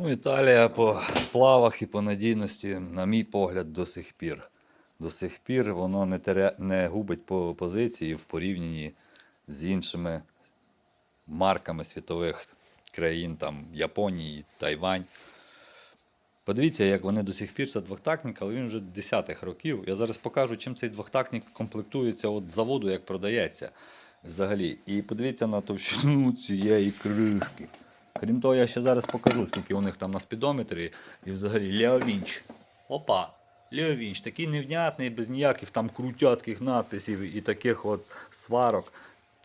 Ну, Італія по сплавах і по надійності, на мій погляд, до сих пір. До сих пір воно не, теря... не губить по позиції в порівнянні з іншими марками світових країн, там Японії, Тайвань. Подивіться, як вони до сих пір це двохтактник, але він вже 10-х років. Я зараз покажу, чим цей двохтактник комплектується от з заводу, як продається взагалі. І подивіться на товщину цієї кришки. Крім того, я ще зараз покажу, скільки у них там на спідометрі і взагалі Леовінч. Опа! Леовінч, такий невнятний, без ніяких там крутятких надписів і таких от сварок.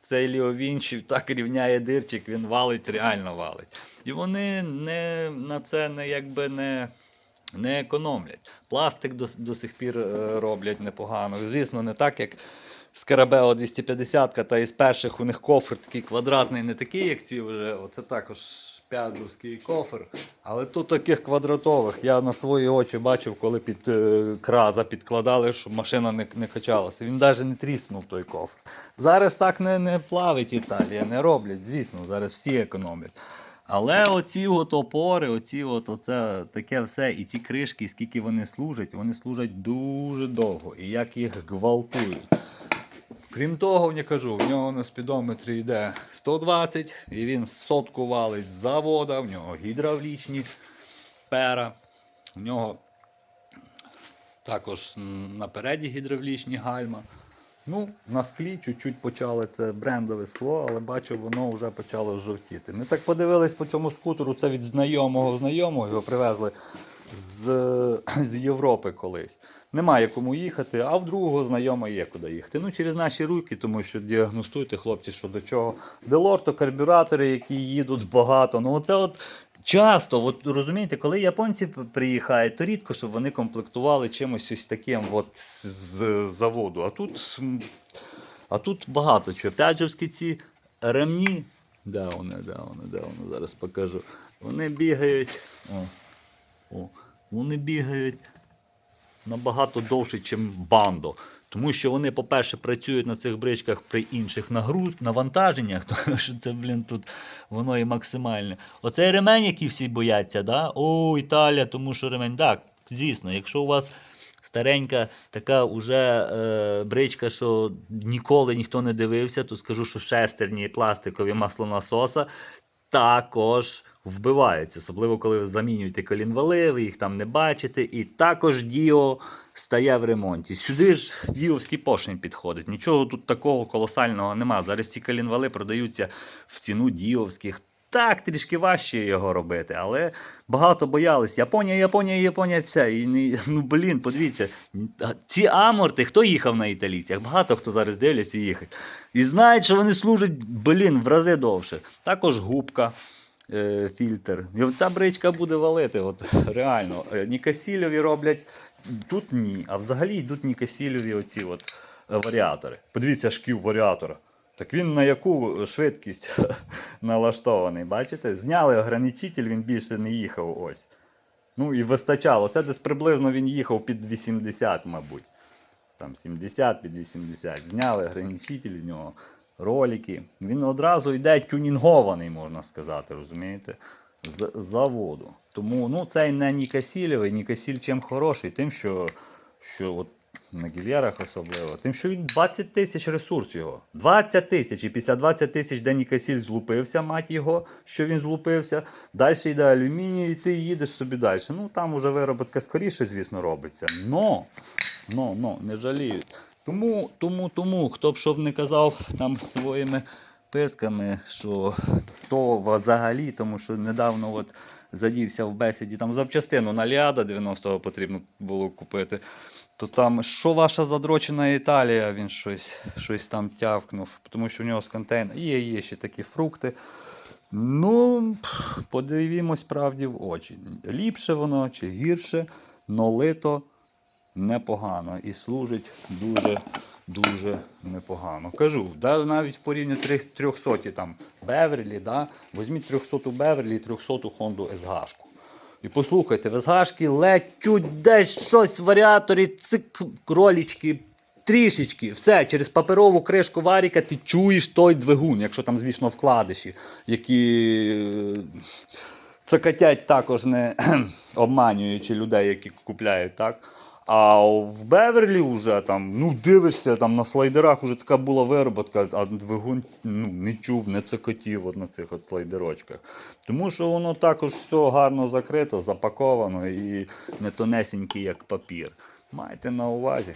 Цей Леовінч так рівняє дирчик, він валить, реально валить. І вони не, на це не, якби не, не економлять. Пластик до, до сих пір е, роблять непогано. Звісно, не так, як Скарабео 250 та із перших у них кофр такий квадратний, не такий, як ці вже. Оце також п'яджовський кофр. Але тут таких квадратових. Я на свої очі бачив, коли під е, краза підкладали, щоб машина не, не качалася. Він навіть не тріснув той кофр. Зараз так не, не плавить Італія, не роблять, звісно, зараз всі економлять. Але оці от опори, оці от оце таке все, і ці кришки, скільки вони служать, вони служать дуже довго. І як їх гвалтують. Крім того, я кажу, в нього на спідометрі йде 120, і він сотку валить з завода, в нього гідравлічні пера, в нього також напереді гідравлічні гальма. Ну, на склі чуть-чуть почали це брендове скло, але бачу, воно вже почало жовтіти. Ми так подивились по цьому скутеру, це від знайомого знайомого, його привезли з, з Європи колись. Немає кому їхати, а в другого знайома є куди їхати. Ну, через наші руки, тому що діагностуйте, хлопці, що до чого. Делорто, карбюратори, які їдуть багато. Ну, оце от часто, от розумієте, коли японці приїхають, то рідко, щоб вони комплектували чимось ось таким от з заводу. А тут, а тут багато чого. П'яджовські ці ремні. Де вони, де вони, де вони? Зараз покажу. Вони бігають. О, о, вони бігають набагато довше, ніж бандо. Тому що вони, по-перше, працюють на цих бричках при інших нагруз... навантаженнях, тому що це, блін, тут воно і максимальне. Оцей ремень, який всі бояться, да? о, Італія, тому що ремень. Так, звісно, якщо у вас старенька така уже е, бричка, що ніколи ніхто не дивився, то скажу, що шестерні пластикові маслонасоса також вбивається, особливо коли ви замінюєте колінвали, ви їх там не бачите. І також Діо стає в ремонті. Сюди ж діовський поршень підходить. Нічого тут такого колосального нема. Зараз ці колінвали продаються в ціну діовських. Так, трішки важче його робити, але багато боялись. Японія, Японія, Японія, все. І не, ну блін, подивіться, ці аморти, хто їхав на італійцях? Багато хто зараз дивляться і їхать. І знають, що вони служать, блін, в рази довше. Також губка, е, фільтр. І ця бричка буде валити. От, реально. Е, Нікасільові роблять. Тут ні. А взагалі йдуть нікасільові оці от е, варіатори. Подивіться шків варіатора. Так він на яку швидкість налаштований, бачите? Зняли ограничитель, він більше не їхав ось. Ну і вистачало. Це десь приблизно він їхав під 80, мабуть. Там 70 під 80. Зняли ограничитель з нього, ролики. Він одразу йде тюнінгований, можна сказати, розумієте? З заводу. Тому ну, цей не Нікасілєвий, Нікасіль чим хороший, тим, що, що от на гільярах особливо, тим, що він 20 тисяч ресурс його. 20 тисяч. І після 20 тисяч, де Нікасіль злупився, мать його, що він злупився. Далі йде алюміній, і ти їдеш собі далі. Ну там уже вироботка скоріше, звісно, робиться. Но, но, но, не жаліють. Тому, тому, тому, хто б що б не казав там своїми писками, що то взагалі, тому що недавно от задівся в бесіді, там запчастину на Ліада 90-го потрібно було купити. То там, що ваша задрочена Італія, він щось, щось там тявкнув, тому що в нього з контейнера є, є ще такі фрукти. Ну, подивімось правді в очі. Ліпше воно чи гірше, но лито непогано і служить дуже дуже непогано. Кажу, да, навіть в порівнянні 300 там Беверлі, да, візьміть 300 Беверлі і 300 Honda SH. І послухайте, в SH ледь чуть десь щось в варіаторі, цик, кролічки, трішечки, все, через паперову кришку варіка ти чуєш той двигун, якщо там, звісно, вкладиші, які. цикатять цокотять також не обманюючи людей, які купляють, так? А в Беверлі вже там, ну дивишся, там на слайдерах вже така була вироботка, а двигун ну, не чув, не цокотів от на цих от слайдерочках. Тому що воно також все гарно закрито, запаковано і не тонесенький, як папір. Майте на увазі.